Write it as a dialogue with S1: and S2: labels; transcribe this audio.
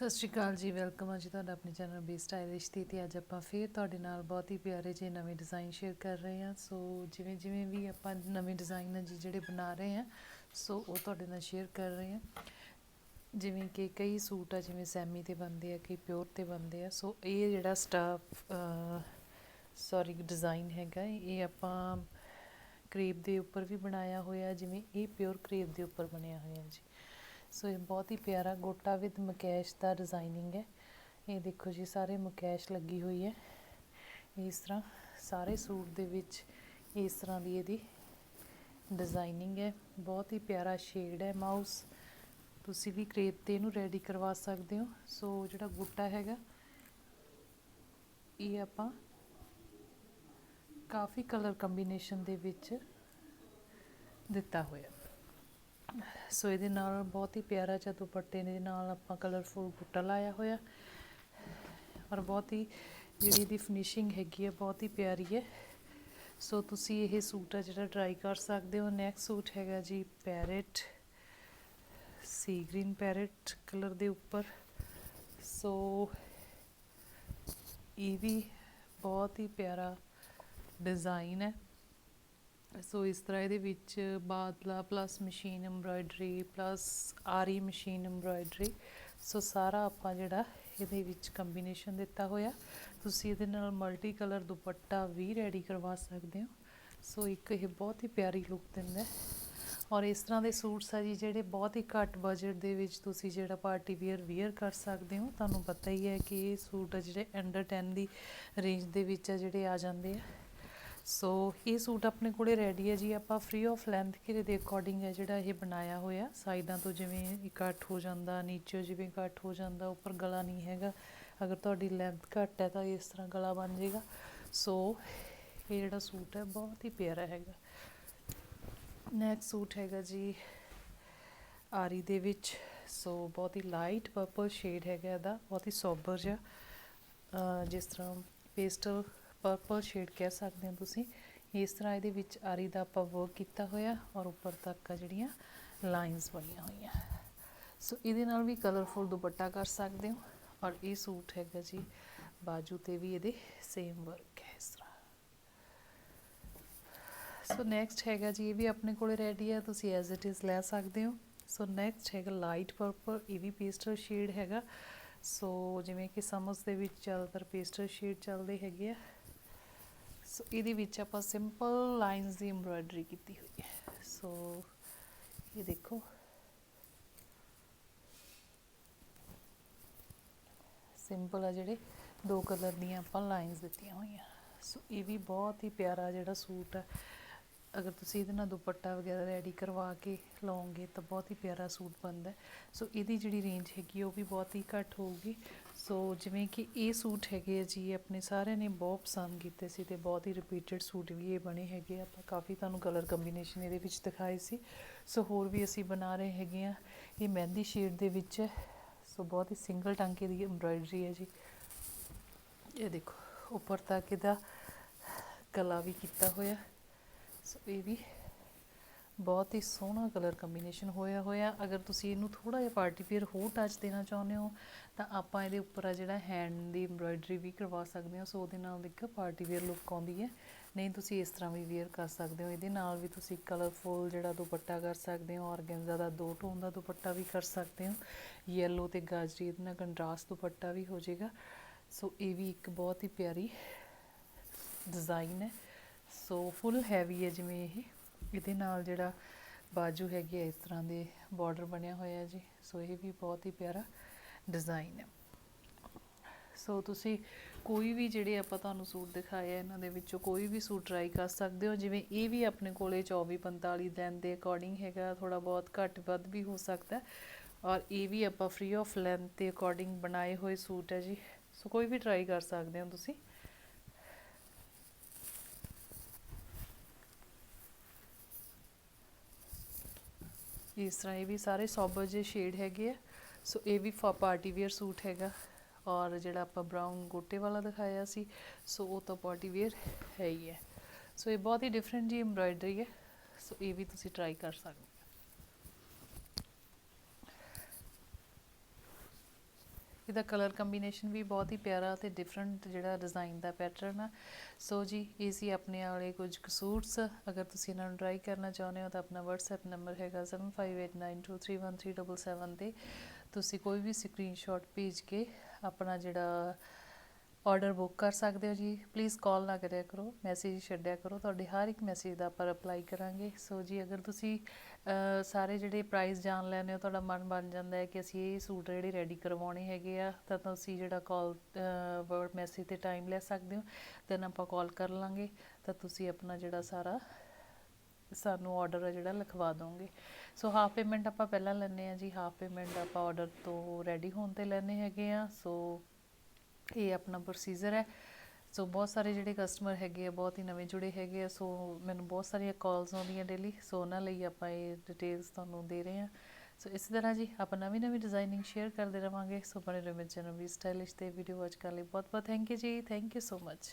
S1: ਸਤਿ ਸ਼੍ਰੀ ਅਕਾਲ ਜੀ ਵੈਲਕਮ ਆ ਜੀ ਤੁਹਾਡਾ ਆਪਣੇ ਚੈਨਲ ਬੀ ਸਟਾਈਲਿਸ਼ ਤੇ ਤੇ ਅੱਜ ਆਪਾਂ ਫੇਰ ਤੁਹਾਡੇ ਨਾਲ ਬਹੁਤ ਹੀ ਪਿਆਰੇ ਜਿਹੇ ਨਵੇਂ ਡਿਜ਼ਾਈਨ ਸ਼ੇਅਰ ਕਰ ਰਹੇ ਹਾਂ। ਸੋ ਜਿਵੇਂ ਜਿਵੇਂ ਵੀ ਆਪਾਂ ਨਵੇਂ ਡਿਜ਼ਾਈਨ ਹੈ ਜੀ ਜਿਹੜੇ ਬਣਾ ਰਹੇ ਹਾਂ ਸੋ ਉਹ ਤੁਹਾਡੇ ਨਾਲ ਸ਼ੇਅਰ ਕਰ ਰਹੇ ਹਾਂ। ਜਿਵੇਂ ਕਿ ਕਈ ਸੂਟ ਆ, ਜਿਵੇਂ ਸੈਮੀ ਤੇ ਬਣਦੇ ਆ, ਕਈ ਪਿਓਰ ਤੇ ਬਣਦੇ ਆ। ਸੋ ਇਹ ਜਿਹੜਾ ਸਟਾਫ ਸੌਰੀ ਡਿਜ਼ਾਈਨ ਹੈਗਾ, ਇਹ ਆਪਾਂ ਕਰੀਬ ਦੇ ਉੱਪਰ ਵੀ ਬਣਾਇਆ ਹੋਇਆ, ਜਿਵੇਂ ਇਹ ਪਿਓਰ ਕਰੀਬ ਦੇ ਉੱਪਰ ਬਣਿਆ ਹੋਇਆ ਜੀ। ਸੋ ਇਹ ਬਹੁਤ ਹੀ ਪਿਆਰਾ ਗੋਟਾ ਵਿਦ ਮਕੈਸ਼ ਦਾ ਡਿਜ਼ਾਈਨਿੰਗ ਹੈ। ਇਹ ਦੇਖੋ ਜੀ, ਸਾਰੇ ਮਕੈਸ਼ ਲੱਗੀ ਹੋਈ ਹੈ। ਇਸ ਤਰ੍ਹਾਂ ਸਾਰੇ ਸੂਟ ਦੇ ਵਿੱਚ ਇਸ ਤਰ੍ਹਾਂ ਦੀ ਇਹਦੀ ਡਿਜ਼ਾਈਨਿੰਗ ਹੈ। ਬਹੁਤ ਹੀ ਪਿਆਰਾ ਸ਼ੇਡ ਹੈ ਮਾਊਸ ਤੁਸੀਂ ਵੀ ਕ੍ਰੇਪ ਤੇ ਇਹਨੂੰ ਰੈਡੀ ਕਰਵਾ ਸਕਦੇ ਹੋ। ਸੋ ਜਿਹੜਾ ਬੂਟਾ ਹੈਗਾ, ਇਹ ਆਪਾਂ ਕਾਫੀ ਕਲਰ ਕੰਬੀਨੇਸ਼ਨ ਦੇ ਵਿੱਚ ਦਿੱਤਾ ਹੋਇਆ। ਸੋ ਇਹਦੇ ਨਾਲ ਬਹੁਤ ਹੀ ਪਿਆਰਾ ਜਿਹਾ ਦੁਪੱਟੇ ਦੇ ਨਾਲ ਆਪਾਂ ਕਲਰਫੁਲ ਬੁੱਟਾ ਲਾਇਆ ਹੋਇਆ। ਔਰ ਬਹੁਤ ਹੀ ਜਿਹੜੀ ਦੀ ਫਿਨਿਸ਼ਿੰਗ ਹੈਗੀ ਹੈ ਬਹੁਤ ਹੀ ਪਿਆਰੀ ਹੈ। ਸੋ ਤੁਸੀਂ ਇਹ ਸੂਟ ਆ ਜਿਹੜਾ ਟਰਾਈ ਕਰ ਸਕਦੇ ਹੋ। ਨੈਕਸਟ ਸੂਟ ਹੈਗਾ ਜੀ ਪੈਰਟ ਸੀ ਗ੍ਰੀਨ ਪੈਰਟ ਕਲਰ ਦੇ ਉੱਪਰ। ਸੋ ਇਹ ਵੀ ਬਹੁਤ ਹੀ ਪਿਆਰਾ ਡਿਜ਼ਾਈਨ ਹੈ। ਸੋ ਇਸ ਤਰ੍ਹਾਂ ਇਹਦੇ ਵਿੱਚ ਬਾਦਲਾ ਪਲੱਸ ਮਸ਼ੀਨ ਐਮਬਰਾਇਡਰੀ ਪਲੱਸ ਆਰੀ ਮਸ਼ੀਨ ਐਮਬਰਾਇਡਰੀ ਸੋ ਸਾਰਾ ਆਪਾਂ ਜਿਹੜਾ ਇਹਦੇ ਵਿੱਚ ਕੰਬੀਨੇਸ਼ਨ ਦਿੱਤਾ ਹੋਇਆ। ਤੁਸੀਂ ਇਹਦੇ ਨਾਲ ਮਲਟੀ ਕਲਰ ਦੁਪੱਟਾ ਵੀ ਰੈਡੀ ਕਰਵਾ ਸਕਦੇ ਹੋ। ਸੋ ਇੱਕ ਇਹ ਬਹੁਤ ਹੀ ਪਿਆਰੀ ਲੁੱਕ ਦਿੰਦਾ ਔਰ ਇਸ ਤਰ੍ਹਾਂ ਦੇ ਸੂਟਸ ਆ ਜੀ, ਜਿਹੜੇ ਬਹੁਤ ਹੀ ਘੱਟ ਬਜਟ ਦੇ ਵਿੱਚ ਤੁਸੀਂ ਜਿਹੜਾ ਪਾਰਟੀ ਵੇਅਰ ਵੇਅਰ ਕਰ ਸਕਦੇ ਹੋ। ਤੁਹਾਨੂੰ ਪਤਾ ਹੀ ਹੈ ਕਿ ਇਹ ਸੂਟ ਆ ਜਿਹੜੇ ਅੰਡਰ 10 ਦੀ ਰੇਂਜ ਦੇ ਵਿੱਚ ਆ ਜਿਹੜੇ ਆ ਜਾਂਦੇ ਆ। ਸੋ ਇਹ ਸੂਟ ਆਪਣੇ ਕੋਲੇ ਰੈਡੀ ਹੈ ਜੀ। ਆਪਾਂ ਫ੍ਰੀ ਆਫ ਲੈਂਥ ਘੇਰੇ ਦੇ ਅਕੋਰਡਿੰਗ ਹੈ ਜਿਹੜਾ ਇਹ ਬਣਾਇਆ ਹੋਇਆ। ਸਾਈਡਾਂ ਤੋਂ ਜਿਵੇਂ ਇਕੱਠ ਹੋ ਜਾਂਦਾ, ਨੀਚੇ ਜਿਵੇਂ ਇਕੱਠ ਹੋ ਜਾਂਦਾ, ਉੱਪਰ ਗਲਾ ਨਹੀਂ ਹੈਗਾ। ਅਗਰ ਤੁਹਾਡੀ ਲੈਂਥ ਘੱਟ ਹੈ ਤਾਂ ਇਸ ਤਰ੍ਹਾਂ ਗਲਾ ਬਣ ਜਾਏਗਾ। ਸੋ ਇਹ ਜਿਹੜਾ ਸੂਟ ਹੈ ਬਹੁਤ ਹੀ ਪਿਆਰਾ ਹੈਗਾ। ਨੈਕਸਟ ਸੂਟ ਹੈਗਾ ਜੀ ਆਰੀ ਦੇ ਵਿੱਚ। ਸੋ ਬਹੁਤ ਹੀ ਲਾਈਟ ਪਰਪਲ ਸ਼ੇਡ ਹੈਗਾ ਇਹਦਾ। ਬਹੁਤ ਹੀ ਸੋਬਰ ਜਿਹਾ। ਜਿਸ ਤਰ੍ਹਾਂ ਪੇਸਟਲ ਪਰਪਲ ਸ਼ੇਡ ਕਹਿ ਸਕਦੇ ਹੋ ਤੁਸੀਂ। ਇਸ ਤਰ੍ਹਾਂ ਇਹਦੇ ਵਿੱਚ ਆਰੀ ਦਾ ਆਪਾਂ ਵਰਕ ਕੀਤਾ ਹੋਇਆ ਔਰ ਉੱਪਰ ਤੱਕ ਆ ਜਿਹੜੀਆਂ ਲਾਈਨਸ ਬਣੀਆਂ ਹੋਈਆਂ। ਸੋ ਇਹਦੇ ਨਾਲ ਵੀ ਕਲਰਫੁਲ ਦੁਪੱਟਾ ਕਰ ਸਕਦੇ ਹੋ ਔਰ ਇਹ ਸੂਟ ਹੈਗਾ ਜੀ, ਬਾਜੂ ਤੇ ਵੀ ਇਹਦੇ ਸੇਮ ਵਰਕ ਹੈ ਇਸ ਤਰ੍ਹਾਂ। ਸੋ ਨੈਕਸਟ ਹੈਗਾ ਜੀ, ਇਹ ਵੀ ਆਪਣੇ ਕੋਲੇ ਰੈਡੀ ਹੈ ਤੁਸੀਂ ਐਜ਼ ਇਟ ਇਜ਼ ਲੈ ਸਕਦੇ ਹੋ। ਸੋ ਨੈਕਸਟ ਹੈਗਾ ਲਾਈਟ ਪਰਪਲ ਇਹ ਵੀ ਪੇਸਟਲ ਸ਼ੇਡ ਹੈਗਾ। ਸੋ ਜਿਵੇਂ ਕਿ ਸਮਰਸ ਦੇ ਵਿੱਚ ਜ਼ਿਆਦਾਤਰ ਪੇਸਟਲ ਸ਼ੇਡ ਚੱਲਦੇ ਹੈਗੇ ਆ। ਸੋ ਇਹਦੇ ਵਿੱਚ ਆਪਾਂ ਸਿੰਪਲ ਲਾਈਨਸ ਦੀ ਐਮਬਰਾਇਡਰੀ ਕੀਤੀ ਹੋਈ ਹੈ। ਸੋ ਇਹ ਦੇਖੋ। ਸਿੰਪਲ ਆ ਜਿਹੜੇ, ਦੋ ਕਲਰ ਦੀਆਂ ਆਪਾਂ ਲਾਈਨਸ ਦਿੱਤੀਆਂ ਹੋਈਆਂ। ਸੋ ਇਹ ਵੀ ਬਹੁਤ ਹੀ ਪਿਆਰਾ ਜਿਹੜਾ ਸੂਟ ਹੈ। ਅਗਰ ਤੁਸੀਂ ਇਹਦੇ ਨਾਲ ਦੁਪੱਟਾ ਵਗੈਰਾ ਰੈਡੀ ਕਰਵਾ ਕੇ ਲਓਗੇ ਤਾਂ ਬਹੁਤ ਹੀ ਪਿਆਰਾ ਸੂਟ ਬਣਦਾ ਸੋ ਇਹਦੀ ਜਿਹੜੀ ਰੇਂਜ ਹੈਗੀ ਉਹ ਵੀ ਬਹੁਤ ਹੀ ਘੱਟ ਹੋਊਗੀ। ਸੋ ਜਿਵੇਂ ਕਿ ਇਹ ਸੂਟ ਹੈਗੇ ਆ ਜੀ, ਆਪਣੇ ਸਾਰਿਆਂ ਨੇ ਬਹੁਤ ਪਸੰਦ ਕੀਤੇ ਸੀ ਤੇ ਬਹੁਤ ਹੀ ਰਿਪੀਟਡ ਸੂਟ ਵੀ ਇਹ ਬਣੇ ਹੈਗੇ ਆ। ਆਪਾਂ ਕਾਫੀ ਤੁਹਾਨੂੰ ਕਲਰ ਕੰਬੀਨੇਸ਼ਨ ਇਹਦੇ ਵਿੱਚ ਦਿਖਾਏ ਸੀ। ਸੋ ਹੋਰ ਵੀ ਅਸੀਂ ਬਣਾ ਰਹੇ ਹੈਗੇ ਆ। ਇਹ ਮਹਿੰਦੀ ਸ਼ੇਡ ਦੇ ਵਿੱਚ ਹੈ। ਸੋ ਬਹੁਤ ਹੀ ਸਿੰਗਲ ਟਾਂਕੇ ਦੀ ਐਮਬਰਾਇਡਰੀ ਹੈ ਜੀ। ਇਹ ਦੇਖੋ, ਉੱਪਰ ਤੱਕ ਇਹਦਾ ਕਲਾ ਵੀ ਕੀਤਾ ਹੋਇਆ। ਸੋ ਇਹ ਵੀ ਬਹੁਤ ਹੀ ਸੋਹਣਾ ਕਲਰ ਕੰਬੀਨੇਸ਼ਨ ਹੋਇਆ ਹੋਇਆ। ਅਗਰ ਤੁਸੀਂ ਇਹਨੂੰ ਥੋੜਾ ਜਿਹਾ ਪਾਰਟੀ ਵੇਅਰ ਹੋਰ ਟੱਚ ਦੇਣਾ ਚਾਹੁੰਦੇ ਹੋ, ਤਾਂ ਆਪਾਂ ਇਹਦੇ ਉੱਪਰ ਆ ਜਿਹੜਾ ਹੈਂਡ ਦੀ ਐਮਬਰਾਇਡਰੀ ਵੀ ਕਰਵਾ ਸਕਦੇ ਹਾਂ। ਸੋ ਉਹਦੇ ਨਾਲ ਇੱਕ ਪਾਰਟੀ ਵੇਅਰ ਲੁੱਕ ਆਉਂਦੀ ਹੈ। ਨਹੀਂ, ਤੁਸੀਂ ਇਸ ਤਰ੍ਹਾਂ ਵੀ ਵੇਅਰ ਕਰ ਸਕਦੇ ਹੋ। ਇਹਦੇ ਨਾਲ ਵੀ ਤੁਸੀਂ ਕਲਰਫੁਲ ਜਿਹੜਾ ਦੁਪੱਟਾ ਕਰ ਸਕਦੇ ਹੋ ਔਰਗੈਂਜ਼ਾ ਦਾ ਦੋ ਟੋਨ ਦਾ ਦੁਪੱਟਾ ਵੀ ਕਰ ਸਕਦੇ ਹੋ। ਯੈਲੋ ਤੇ ਗਾਜਰੀ ਇਹਦੇ ਨਾਲ ਕੰਟਰਾਸਟ ਦੁਪੱਟਾ ਵੀ ਹੋ ਜਾਏਗਾ। ਸੋ ਇਹ ਵੀ ਇੱਕ ਬਹੁਤ ਹੀ ਪਿਆਰੀ ਡਿਜ਼ਾਈਨ ਹੈ। ਸੋ ਫੁੱਲ ਹੈਵੀ ਹੈ ਜਿਵੇਂ ਇਹ। ਇਹਦੇ ਨਾਲ ਜਿਹੜਾ ਬਾਜੂ ਹੈਗੀ ਹੈ, ਇਸ ਤਰ੍ਹਾਂ ਦੇ ਬਾਰਡਰ ਬਣਿਆ ਹੋਇਆ ਜੀ। ਸੋ ਇਹ ਵੀ ਬਹੁਤ ਹੀ ਪਿਆਰਾ ਡਿਜ਼ਾਈਨ ਹੈ। ਸੋ ਤੁਸੀਂ ਕੋਈ ਵੀ ਜਿਹੜੇ ਆਪਾਂ ਤੁਹਾਨੂੰ ਸੂਟ ਦਿਖਾਇਆ ਇਹਨਾਂ ਦੇ ਵਿੱਚੋਂ ਕੋਈ ਵੀ ਸੂਟ ਟਰਾਈ ਕਰ ਸਕਦੇ ਹੋ। ਜਿਵੇਂ ਇਹ ਵੀ ਆਪਣੇ ਕੋਲੇ 24 45 ਦਿਨ ਦੇ ਅਕੋਰਡਿੰਗ ਹੈਗਾ ਥੋੜਾ ਬਹੁਤ ਘੱਟ ਵੱਧ ਵੀ ਹੋ ਸਕਦਾ ਔਰ ਇਹ ਵੀ ਆਪਾਂ ਫ੍ਰੀ ਆਫ ਲੈਂਥ ਦੇ ਅਕੋਰਡਿੰਗ ਬਣਾਏ ਹੋਏ ਸੂਟ ਹੈ ਜੀ। ਸੋ ਕੋਈ ਵੀ ਟਰਾਈ ਕਰ ਸਕਦੇ ਹੋ ਤੁਸੀਂ। ਇਸ ਤਰ੍ਹਾਂ ਇਹ ਵੀ ਸਾਰੇ ਸੋਬਰ ਜਿਹੇ ਸ਼ੇਡ ਹੈਗੇ ਆ। ਸੋ ਇਹ ਵੀ ਪਾਰਟੀ ਵੇਅਰ ਸੂਟ ਹੈਗਾ। ਔਰ ਜਿਹੜਾ ਆਪਾਂ ਬਰਾਊਨ ਗੋਟੇ ਵਾਲਾ ਦਿਖਾਇਆ ਸੀ ਸੋ ਉਹ ਤਾਂ ਪਾਰਟੀ ਵੇਅਰ ਹੈ ਹੀ ਹੈ। ਸੋ ਇਹ ਬਹੁਤ ਹੀ ਡਿਫਰੈਂਟ ਜੀ ਐਮਬਰਾਇਡਰੀ ਹੈ। ਸੋ ਇਹ ਵੀ ਤੁਸੀਂ ਟਰਾਈ ਕਰ ਸਕਦੇ ਇਹਦਾ ਕਲਰ ਕੰਬੀਨੇਸ਼ਨ ਵੀ ਬਹੁਤ ਹੀ ਪਿਆਰਾ ਤੇ ਡਿਫਰੈਂਟ ਜਿਹੜਾ ਡਿਜ਼ਾਈਨ ਦਾ ਪੈਟਰਨ ਆ। ਸੋ ਜੀ, ਇਹ ਸੀ ਆਪਣੇ ਵਾਲੇ ਕੁਝ ਸੂਟਸ ਅਗਰ ਤੁਸੀਂ ਇਹਨਾਂ ਨੂੰ ਟਰਾਈ ਕਰਨਾ ਚਾਹੁੰਦੇ ਹੋ ਤਾਂ ਆਪਣਾ WhatsApp ਨੰਬਰ ਹੈਗਾ 7589231377 ਤੇ। ਤੁਸੀਂ ਕੋਈ ਵੀ ਸਕਰੀਨਸ਼ਾਟ ਭੇਜ ਕੇ ਆਪਣਾ ਜਿਹੜਾ ਆਰਡਰ ਬੁੱਕ ਕਰ ਸਕਦੇ ਹੋ ਜੀ। ਪਲੀਜ਼ ਕਾਲ ਨਾ ਕਰਿਆ ਕਰੋ ਮੈਸੇਜ ਛੱਡਿਆ ਕਰੋ। ਤੁਹਾਡੇ ਹਰ ਇੱਕ ਮੈਸੇਜ ਦਾ ਆਪਾਂ ਰਿਪਲਾਈ ਕਰਾਂਗੇ। ਸੋ ਜੀ, ਅਗਰ ਤੁਸੀਂ ਸਾਰੇ ਜਿਹੜੇ ਪ੍ਰਾਈਸ ਜਾਣ ਲੈਣੇ ਹੋ, ਤੁਹਾਡਾ ਮਨ ਬਣ ਜਾਂਦਾ ਹੈ ਕਿ ਅਸੀਂ ਇਹ ਸੂਟ ਜਿਹੜੇ ਰੈਡੀ ਕਰਵਾਉਣੇ ਹੈਗੇ ਆ, ਤਾਂ ਤੁਸੀਂ ਜਿਹੜਾ ਕਾਲ ਵਰਡ ਮੈਸੇਜ ਤੇ ਟਾਈਮ ਲੈ ਸਕਦੇ ਹੋ। ਦੈਨ ਆਪਾਂ ਕਾਲ ਕਰ ਲਾਂਗੇ। ਤਾਂ ਤੁਸੀਂ ਆਪਣਾ ਜਿਹੜਾ ਸਾਰਾ, ਸਾਨੂੰ ਆਰਡਰ ਹੈ ਜਿਹੜਾ ਲਿਖਵਾ ਦੋਗੇ। ਸੋ ਹਾਫ ਪੇਮੈਂਟ ਆਪਾਂ ਪਹਿਲਾਂ ਲੈਂਦੇ ਆ ਜੀ। ਹਾਫ ਪੇਮੈਂਟ ਆਪਾਂ ਆਰਡਰ ਤੋਂ ਰੈਡੀ ਹੋਣ ਤੇ ਲੈਣੇ ਹੈਗੇ ਆ ਸੋ ਇਹ ਆਪਣਾ ਪ੍ਰੋਸੀਜਰ ਹੈ। ਸੋ ਬਹੁਤ ਸਾਰੇ ਜਿਹੜੇ ਕਸਟਮਰ ਹੈਗੇ ਆ, ਬਹੁਤ ਹੀ ਨਵੇਂ ਜੁੜੇ ਹੈਗੇ ਆ। ਸੋ ਮੈਨੂੰ ਬਹੁਤ ਸਾਰੀਆਂ ਕਾਲਸ ਆਉਂਦੀਆਂ ਡੇਲੀ ਸੋ ਉਹਨਾਂ ਲਈ ਆਪਾਂ ਇਹ ਡਿਟੇਲਸ ਤੁਹਾਨੂੰ ਦੇ ਰਹੇ ਹਾਂ। ਸੋ ਇਸ ਤਰ੍ਹਾਂ ਜੀ, ਆਪਾਂ ਨਵੀਂ ਨਵੀਂ ਡਿਜ਼ਾਈਨਿੰਗ ਸ਼ੇਅਰ ਕਰਦੇ ਰਵਾਂਗੇ। ਸੋ ਬਣੇ ਰਹੋ ਮੇਰੇ ਚੈਨਲ ਵੀ ਸਟਾਈਲਿਸ਼ ਤੇ। ਵੀਡੀਓ ਵਾਚ ਕਰਨ ਲਈ ਬਹੁਤ ਬਹੁਤ ਥੈਂਕ ਯੂ ਜੀ। Thank you so much